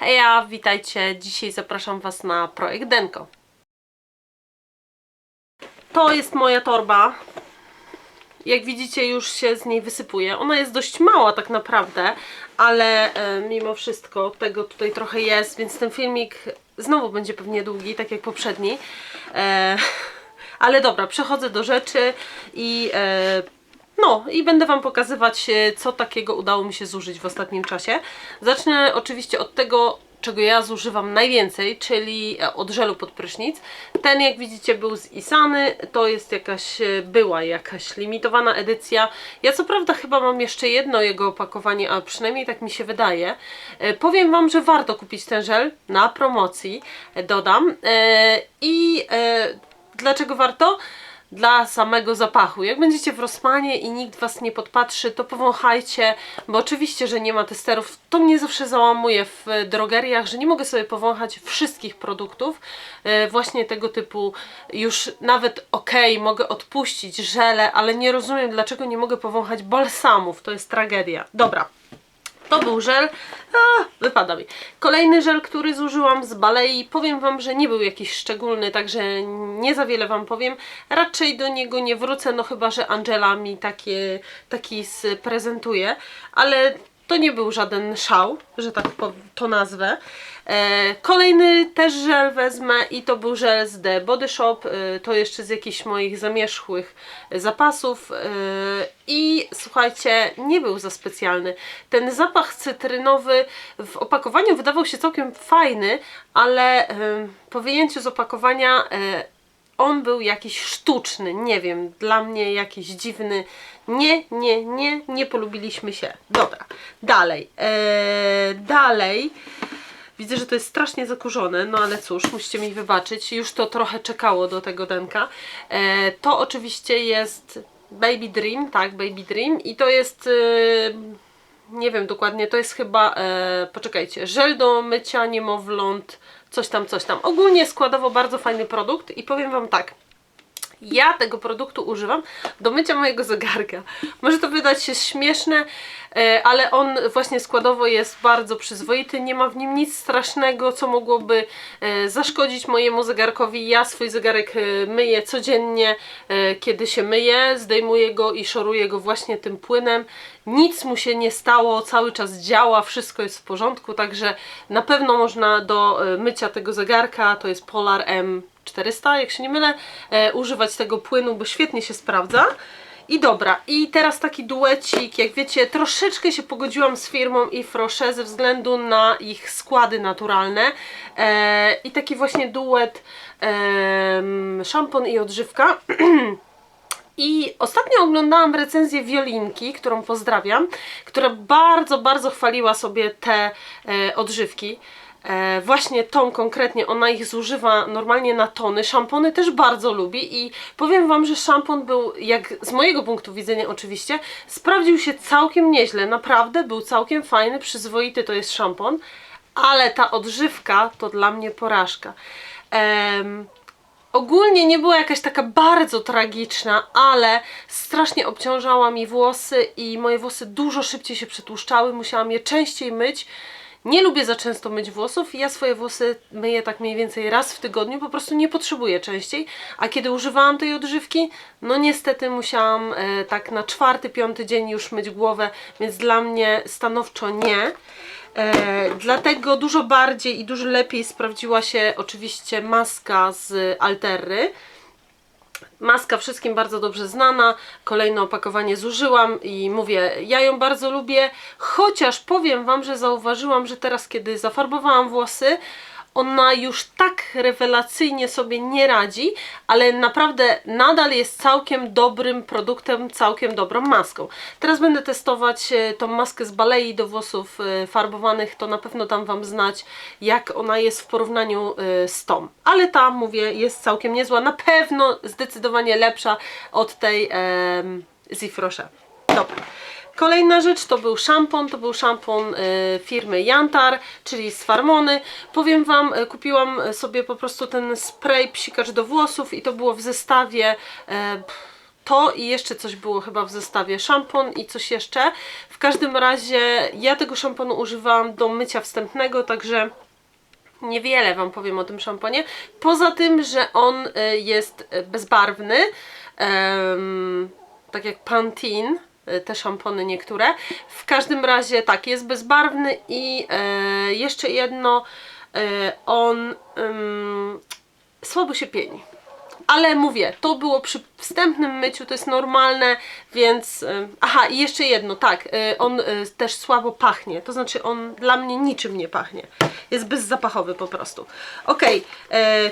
Heja, witajcie. Dzisiaj zapraszam Was na projekt Denko. To jest moja torba. Jak widzicie, już się z niej wysypuje. Ona jest dość mała tak naprawdę, ale e, mimo wszystko tego tutaj trochę jest, więc ten filmik znowu będzie pewnie długi, tak jak poprzedni. E, ale dobra, przechodzę do rzeczy i e, no i będę Wam pokazywać, e, co takiego udało mi się zużyć w ostatnim czasie. Zacznę oczywiście od tego, czego ja zużywam najwięcej, czyli e, od żelu pod prysznic. Ten, jak widzicie, był z Isany. To jest jakaś, e, była jakaś limitowana edycja. Ja co prawda chyba mam jeszcze jedno jego opakowanie, a przynajmniej tak mi się wydaje. Powiem Wam, że warto kupić ten żel na promocji, dodam. I dlaczego warto? Dla samego zapachu. Jak będziecie w Rossmanie i nikt Was nie podpatrzy, to powąchajcie, bo oczywiście, że nie ma testerów. To mnie zawsze załamuje w drogeriach, że nie mogę sobie powąchać wszystkich produktów. E, Właśnie tego typu już nawet ok, mogę odpuścić żele, ale nie rozumiem dlaczego nie mogę powąchać balsamów. To jest tragedia. Dobra. To był żel. A, wypada mi. Kolejny żel, który zużyłam z Balei. Powiem Wam, że nie był jakiś szczególny, także nie za wiele Wam powiem. Raczej do niego nie wrócę, no chyba, że Angela mi takie, taki sprezentuje. Ale to nie był żaden szał, że tak to nazwę. E, kolejny też żel wezmę i to był żel z The Body Shop. E, to jeszcze z jakichś moich zamierzchłych zapasów. E, I słuchajcie, nie był za specjalny. Ten zapach cytrynowy w opakowaniu wydawał się całkiem fajny, ale po wyjęciu z opakowania on był jakiś sztuczny, nie wiem, dla mnie jakiś dziwny. Nie, nie, nie, nie polubiliśmy się. Dobra, dalej. Eee, dalej. Widzę, że to jest strasznie zakurzone, no ale cóż, musicie mi wybaczyć. Już to trochę czekało do tego denka. Eee, to oczywiście jest Baby Dream, tak, Baby Dream i to jest... Yy, nie wiem dokładnie, to jest chyba, e, poczekajcie, żel do mycia niemowląt, coś tam, coś tam. Ogólnie składowo bardzo fajny produkt i powiem Wam tak, ja tego produktu używam do mycia mojego zegarka. Może to wydać się śmieszne, e, ale on właśnie składowo jest bardzo przyzwoity. Nie ma w nim nic strasznego, co mogłoby e, zaszkodzić mojemu zegarkowi. Ja swój zegarek e, myję codziennie, kiedy się myję. Zdejmuję go i szoruję go właśnie tym płynem. Nic mu się nie stało, cały czas działa, wszystko jest w porządku, także na pewno można do e, mycia tego zegarka, to jest Polar M 400, jak się nie mylę, e, używać tego płynu, bo świetnie się sprawdza. I dobra, i teraz taki duecik, jak wiecie, troszeczkę się pogodziłam z firmą Ifrosze ze względu na ich składy naturalne. E, I taki właśnie duet em, szampon i odżywka. I ostatnio oglądałam recenzję Wiolinki, którą pozdrawiam, która bardzo, bardzo chwaliła sobie te e, odżywki. E, właśnie tą konkretnie, ona ich zużywa normalnie na tony. Szampony też bardzo lubi i powiem Wam, że szampon był, jak z mojego punktu widzenia oczywiście, sprawdził się całkiem nieźle. Naprawdę był całkiem fajny, przyzwoity to jest szampon, ale ta odżywka to dla mnie porażka. Em, Ogólnie nie była jakaś taka bardzo tragiczna, ale strasznie obciążała mi włosy i moje włosy dużo szybciej się przetłuszczały, musiałam je częściej myć. Nie lubię za często myć włosów, ja swoje włosy myję tak mniej więcej raz w tygodniu, po prostu nie potrzebuję częściej. A kiedy używałam tej odżywki, no niestety musiałam e, tak na czwarty, piąty dzień już myć głowę, więc dla mnie stanowczo nie. E, dlatego dużo bardziej i dużo lepiej sprawdziła się oczywiście maska z Alterry. Maska wszystkim bardzo dobrze znana, kolejne opakowanie zużyłam i mówię, ja ją bardzo lubię, chociaż powiem Wam, że zauważyłam, że teraz kiedy zafarbowałam włosy, ona już tak rewelacyjnie sobie nie radzi, ale naprawdę nadal jest całkiem dobrym produktem, całkiem dobrą maską. Teraz będę testować e, tą maskę z Balei do włosów e, farbowanych, to na pewno dam Wam znać, jak ona jest w porównaniu e, z tą. Ale ta, mówię, jest całkiem niezła, na pewno zdecydowanie lepsza od tej em, z Ifrosze. Dobra. Kolejna rzecz to był szampon, to był szampon e, firmy Jantar, czyli z Farmony. Powiem Wam, e, kupiłam sobie po prostu ten spray psikacz do włosów i to było w zestawie pff, to i jeszcze coś było chyba w zestawie. Szampon i coś jeszcze. W każdym razie ja tego szamponu używałam do mycia wstępnego, także niewiele Wam powiem o tym szamponie. Poza tym, że on y, jest y, bezbarwny, tak jak Pantene, y, te szampony niektóre. W każdym razie tak, jest bezbarwny i e, jeszcze jedno, e, on em, słabo się pieni. Ale mówię, to było przy wstępnym myciu, to jest normalne, więc. y, Aha, i jeszcze jedno, tak, y, on y, też słabo pachnie. To znaczy, on dla mnie niczym nie pachnie. Jest bezzapachowy po prostu. Ok,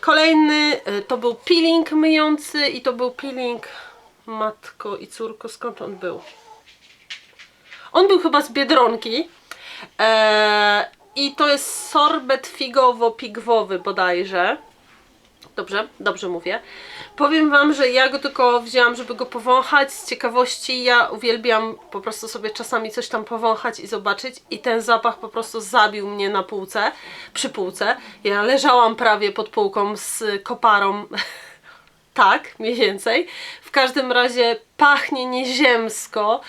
kolejny y, to był peeling myjący i to był peeling. Matko i córko, skąd on był? On był chyba z biedronki. E, I to jest sorbet figowo-pigwowy bodajże. Dobrze, dobrze mówię. Powiem Wam, że ja go tylko wzięłam, żeby go powąchać z ciekawości. Ja uwielbiam po prostu sobie czasami coś tam powąchać i zobaczyć. I ten zapach po prostu zabił mnie na półce, przy półce. Ja leżałam prawie pod półką z koparą. tak, mniej więcej. W każdym razie pachnie nieziemsko.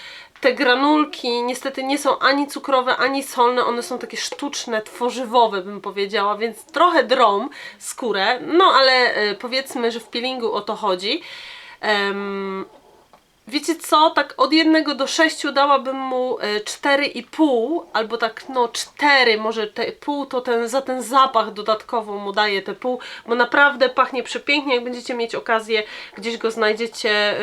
Te granulki niestety nie są ani cukrowe, ani solne, one są takie sztuczne, tworzywowe bym powiedziała, więc trochę drą skórę, no ale e, powiedzmy, że w peelingu o to chodzi. Em, Wiecie co, tak od 1 do 6 dałabym mu e, 4,5 albo tak no 4, może te pół to ten, za ten zapach dodatkowo mu daję te pół, bo naprawdę pachnie przepięknie, jak będziecie mieć okazję, gdzieś go znajdziecie, e,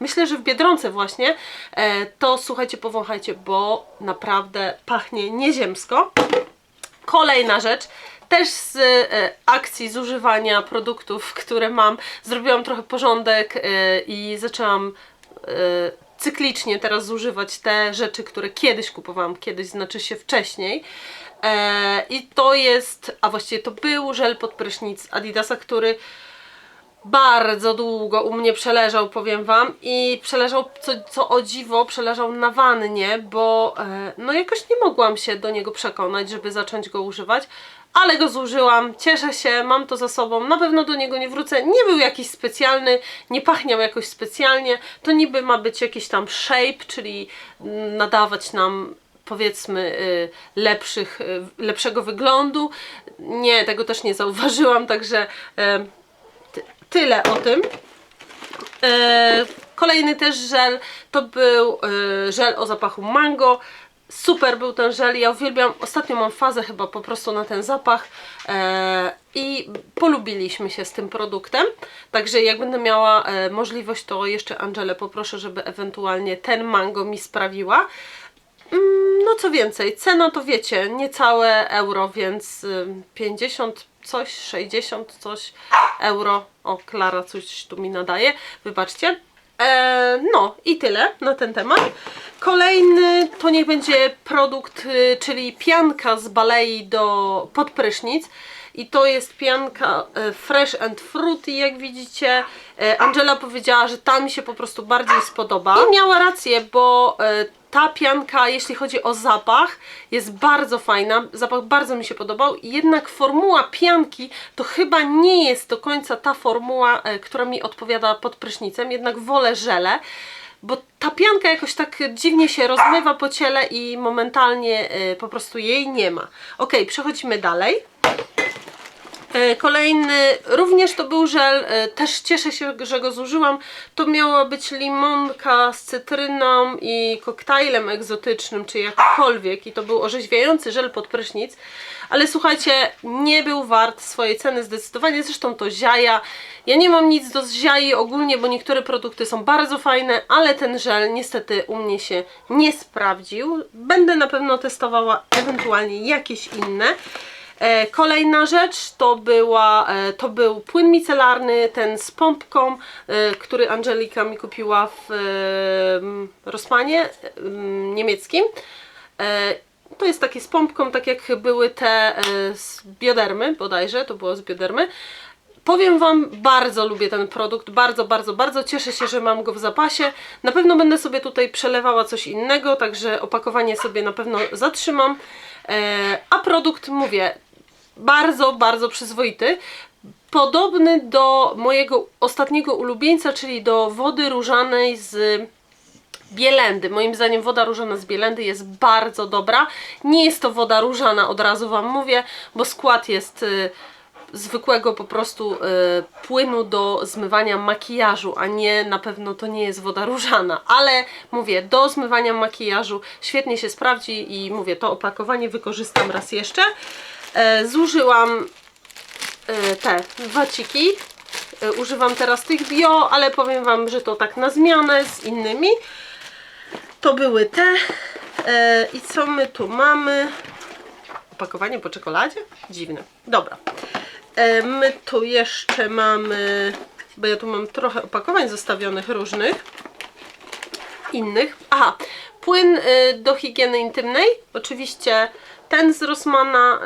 myślę, że w Biedronce właśnie, e, to słuchajcie, powąchajcie, bo naprawdę pachnie nieziemsko. Kolejna rzecz, też z e, akcji zużywania produktów, które mam, zrobiłam trochę porządek e, i zaczęłam e, cyklicznie teraz zużywać te rzeczy, które kiedyś kupowałam, kiedyś znaczy się wcześniej. E, I to jest, a właściwie to był żel pod prysznic Adidasa, który bardzo długo u mnie przeleżał, powiem Wam, i przeleżał, co, co o dziwo, przeleżał na wannie, bo e, no jakoś nie mogłam się do niego przekonać, żeby zacząć go używać, ale go zużyłam, cieszę się, mam to za sobą, na pewno do niego nie wrócę, nie był jakiś specjalny, nie pachniał jakoś specjalnie, to niby ma być jakiś tam shape, czyli mm, nadawać nam powiedzmy y, lepszych, y, lepszego wyglądu. Nie, tego też nie zauważyłam, także ty- tyle o tym. Kolejny też żel to był żel o zapachu mango. Super był ten żel, ja uwielbiam, ostatnio mam fazę chyba po prostu na ten zapach e, i polubiliśmy się z tym produktem, także jak będę miała e, możliwość to jeszcze Angelę poproszę, żeby ewentualnie ten mango mi sprawiła. Mm, No co więcej, cena to wiecie, niecałe euro, więc ym, 50 coś, 60 coś euro. O, Klara coś tu mi nadaje, wybaczcie. E, no i tyle na ten temat. Kolejny to niech będzie produkt, y, czyli pianka z balei do podprysznic. I to jest pianka e, Fresh and Fruity, jak widzicie. E, Angela powiedziała, że ta mi się po prostu bardziej spodoba. I miała rację, bo e, ta pianka, jeśli chodzi o zapach, jest bardzo fajna. Zapach bardzo mi się podobał. Jednak formuła pianki to chyba nie jest do końca ta formuła, która mi odpowiada pod prysznicem. Jednak wolę żele. Bo ta pianka jakoś tak dziwnie się rozmywa po ciele i momentalnie po prostu jej nie ma. Ok, przechodzimy dalej. E, Kolejny, również to był żel, e, też cieszę się, że go zużyłam. To miała być limonka z cytryną i koktajlem egzotycznym, czy jakkolwiek. I to był orzeźwiający żel pod prysznic. Ale słuchajcie, nie był wart swojej ceny zdecydowanie. Zresztą to ziaja. Ja nie mam nic do ziai ogólnie, bo niektóre produkty są bardzo fajne, ale ten żel niestety u mnie się nie sprawdził. Będę na pewno testowała ewentualnie jakieś inne. E, Kolejna rzecz to, była, e, to był płyn micelarny, ten z pompką, e, który Angelika mi kupiła w e, Rossmanie e, m, niemieckim. To jest taki z pompką, tak jak były te z biodermy bodajże, to było z biodermy. Powiem Wam, bardzo lubię ten produkt, bardzo, bardzo, bardzo cieszę się, że mam go w zapasie. Na pewno będę sobie tutaj przelewała coś innego, także opakowanie sobie na pewno zatrzymam. A produkt, mówię, bardzo, bardzo przyzwoity. podobny do mojego ostatniego ulubieńca, czyli do wody różanej z Bielendy. Moim zdaniem woda różana z Bielendy jest bardzo dobra. Nie jest to woda różana, od razu Wam mówię, bo skład jest y, zwykłego po prostu y, płynu do zmywania makijażu, a nie na pewno to nie jest woda różana, ale mówię, do zmywania makijażu świetnie się sprawdzi i mówię, to opakowanie wykorzystam raz jeszcze. E, zużyłam e, te waciki. E, Używam teraz tych bio, ale powiem Wam, że to tak na zmianę z innymi. To były te. I co my tu mamy? Opakowanie po czekoladzie? Dziwne. Dobra. My tu jeszcze mamy, bo ja tu mam trochę opakowań zostawionych różnych, innych. Aha, płyn do higieny intymnej. Oczywiście ten z Rossmana,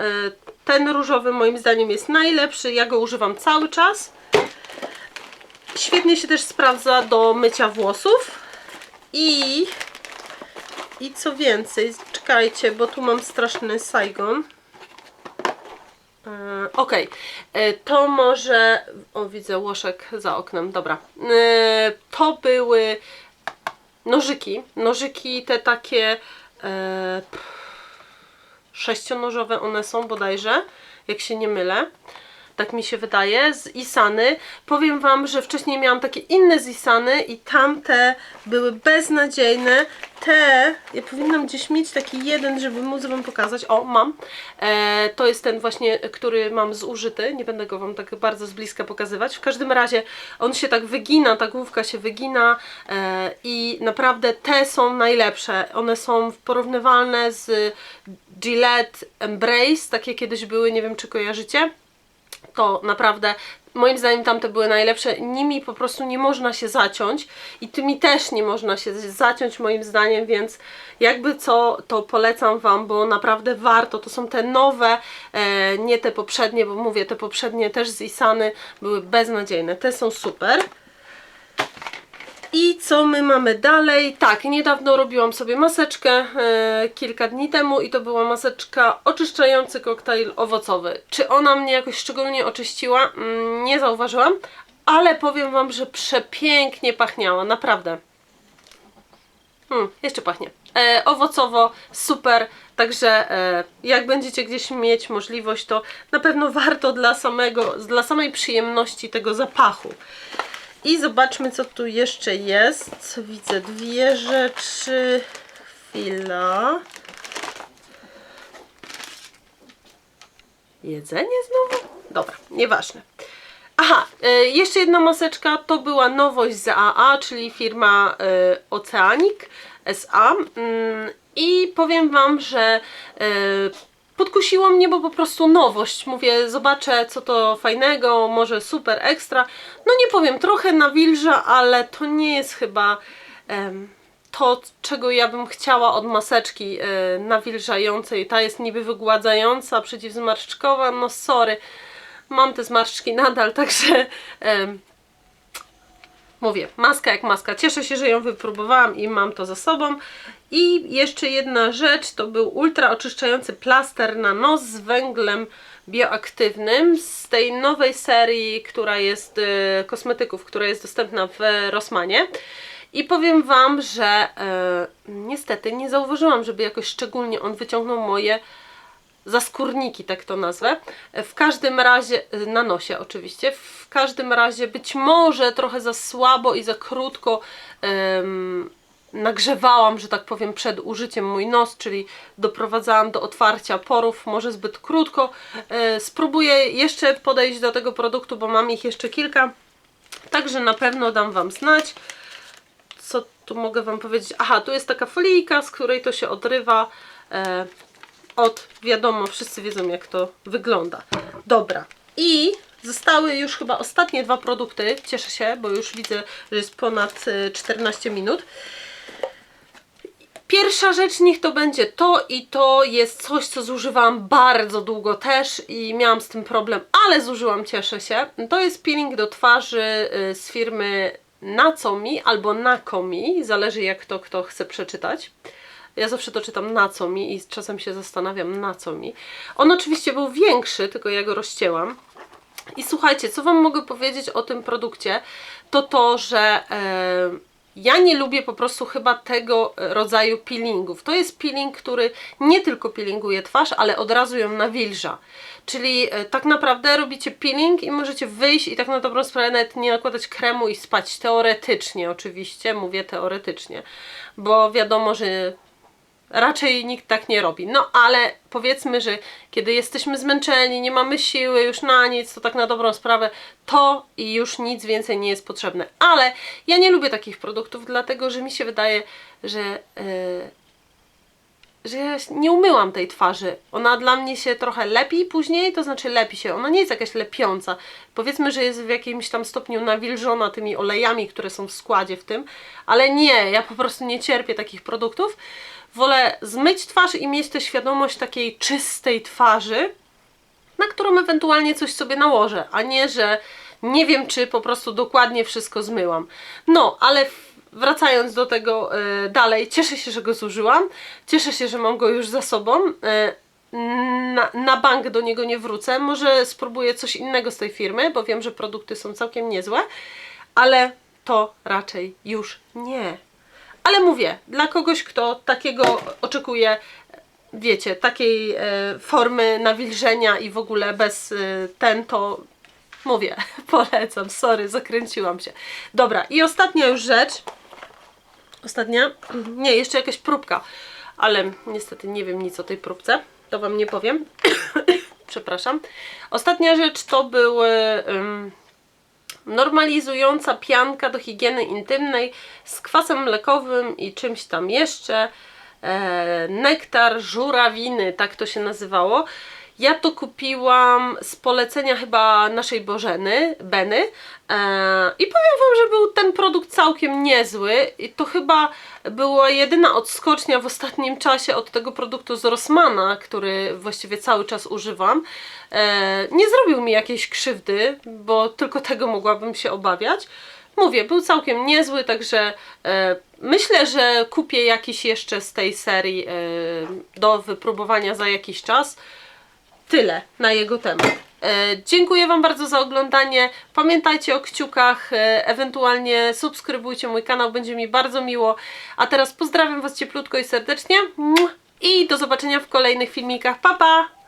ten różowy moim zdaniem jest najlepszy. Ja go używam cały czas. Świetnie się też sprawdza do mycia włosów. I, i co więcej, czekajcie, bo tu mam straszny Saigon. E, Okej, E, to może. O, widzę łoszek za oknem, dobra. E, To były nożyki. Nożyki te takie sześcionożowe one są bodajże, jak się nie mylę. Tak mi się wydaje, z Isany. Powiem Wam, że wcześniej miałam takie inne z Isany i tamte były beznadziejne. Te, ja powinnam gdzieś mieć taki jeden, żeby móc Wam pokazać. O, mam. E, to jest ten właśnie, który mam zużyty. Nie będę go Wam tak bardzo z bliska pokazywać. W każdym razie on się tak wygina, ta główka się wygina e, i naprawdę te są najlepsze. One są porównywalne z Gillette Embrace, takie kiedyś były, nie wiem czy kojarzycie to naprawdę moim zdaniem tamte były najlepsze. Nimi po prostu nie można się zaciąć i tymi też nie można się zaciąć moim zdaniem, więc jakby co to polecam Wam, bo naprawdę warto. To są te nowe, e, nie te poprzednie, bo mówię, te poprzednie też z Isany były beznadziejne. Te są super. I co my mamy dalej? Tak, niedawno robiłam sobie maseczkę e, kilka dni temu i to była maseczka oczyszczający koktajl owocowy. Czy ona mnie jakoś szczególnie oczyściła? Mm, nie zauważyłam, ale powiem Wam, że przepięknie pachniała, naprawdę. Hmm, jeszcze pachnie. E, owocowo, super. Także e, jak będziecie gdzieś mieć możliwość, to na pewno warto dla samego, dla samej przyjemności tego zapachu. I zobaczmy, co tu jeszcze jest. Widzę dwie rzeczy. Chwila. Jedzenie znowu? Dobra, nieważne. Aha, e, jeszcze jedna maseczka. To była nowość z AA, czyli firma e, Oceanic SA. Mm, I powiem Wam, że e, podkusiło mnie, bo po prostu nowość. Mówię, zobaczę co to fajnego, może super ekstra. No nie powiem, trochę nawilża, ale to nie jest chyba em, to, czego ja bym chciała od maseczki e, nawilżającej. Ta jest niby wygładzająca, przeciwzmarszczkowa, no sorry. Mam te zmarszczki nadal, także em, mówię, maska jak maska. Cieszę się, że ją wypróbowałam i mam to za sobą. I jeszcze jedna rzecz, to był ultra oczyszczający plaster na nos z węglem bioaktywnym z tej nowej serii, która jest e, kosmetyków, która jest dostępna w Rossmanie. I powiem Wam, że e, niestety nie zauważyłam, żeby jakoś szczególnie on wyciągnął moje zaskórniki, tak to nazwę. W każdym razie, na nosie oczywiście, w każdym razie być może trochę za słabo i za krótko em, nagrzewałam, że tak powiem, przed użyciem mój nos, czyli doprowadzałam do otwarcia porów, może zbyt krótko. E, spróbuję jeszcze podejść do tego produktu, bo mam ich jeszcze kilka, także na pewno dam Wam znać. Co tu mogę Wam powiedzieć? Aha, tu jest taka folijka, z której to się odrywa. E, od, wiadomo, wszyscy wiedzą jak to wygląda. Dobra. I zostały już chyba ostatnie dwa produkty. Cieszę się, bo już widzę, że jest ponad e, 14 minut. Pierwsza rzecz niech to będzie to i to jest coś, co zużywałam bardzo długo też i miałam z tym problem, ale zużyłam, cieszę się. To jest peeling do twarzy y, z firmy Nacomi albo Nakomi, zależy jak to kto chce przeczytać. Ja zawsze to czytam na co mi i czasem się zastanawiam na co mi. On oczywiście był większy, tylko ja go rozcięłam. I słuchajcie, co Wam mogę powiedzieć o tym produkcie, to to, że e, ja nie lubię po prostu chyba tego rodzaju peelingów. To jest peeling, który nie tylko peelinguje twarz, ale od razu ją nawilża. Czyli e, tak naprawdę robicie peeling i możecie wyjść i tak na dobrą sprawę nawet nie nakładać kremu i spać. Teoretycznie oczywiście, mówię teoretycznie, bo wiadomo, że raczej nikt tak nie robi. No ale powiedzmy, że kiedy jesteśmy zmęczeni, nie mamy siły już na nic, to tak na dobrą sprawę to i już nic więcej nie jest potrzebne. Ale ja nie lubię takich produktów, dlatego że mi się wydaje, że. Yy, że ja nie umyłam tej twarzy. Ona dla mnie się trochę lepi później, to znaczy lepi się. Ona nie jest jakaś lepiąca. Powiedzmy, że jest w jakimś tam stopniu nawilżona tymi olejami, które są w składzie w tym, ale nie, ja po prostu nie cierpię takich produktów. Wolę zmyć twarz i mieć tę świadomość takiej czystej twarzy, na którą ewentualnie coś sobie nałożę, a nie, że nie wiem, czy po prostu dokładnie wszystko zmyłam. No, ale wracając do tego e, dalej, cieszę się, że go zużyłam. Cieszę się, że mam go już za sobą. E, na, na bank do niego nie wrócę. Może spróbuję coś innego z tej firmy, bo wiem, że produkty są całkiem niezłe, ale to raczej już nie. Ale mówię, dla kogoś, kto takiego oczekuje, wiecie, takiej e, formy nawilżenia i w ogóle bez e, ten, to mówię, polecam. Sorry, zakręciłam się. Dobra, i ostatnia już rzecz. Ostatnia? Nie, jeszcze jakaś próbka, ale niestety nie wiem nic o tej próbce. To Wam nie powiem. Przepraszam. Ostatnia rzecz to były normalizująca pianka do higieny intymnej z kwasem mlekowym i czymś tam jeszcze. E, nektar żurawiny, tak to się nazywało. Ja to kupiłam z polecenia chyba naszej Bożeny, Beny. E, I powiem Wam, że był ten produkt całkiem niezły. I to chyba była jedyna odskocznia w ostatnim czasie od tego produktu z Rossmana, który właściwie cały czas używam. E, nie zrobił mi jakiejś krzywdy, bo tylko tego mogłabym się obawiać. Mówię, był całkiem niezły, także e, myślę, że kupię jakiś jeszcze z tej serii e, do wypróbowania za jakiś czas. Tyle na jego temat. E, dziękuję Wam bardzo za oglądanie. Pamiętajcie o kciukach, e, ewentualnie subskrybujcie mój kanał, będzie mi bardzo miło. A teraz pozdrawiam Was cieplutko i serdecznie. I do zobaczenia w kolejnych filmikach. Pa, pa!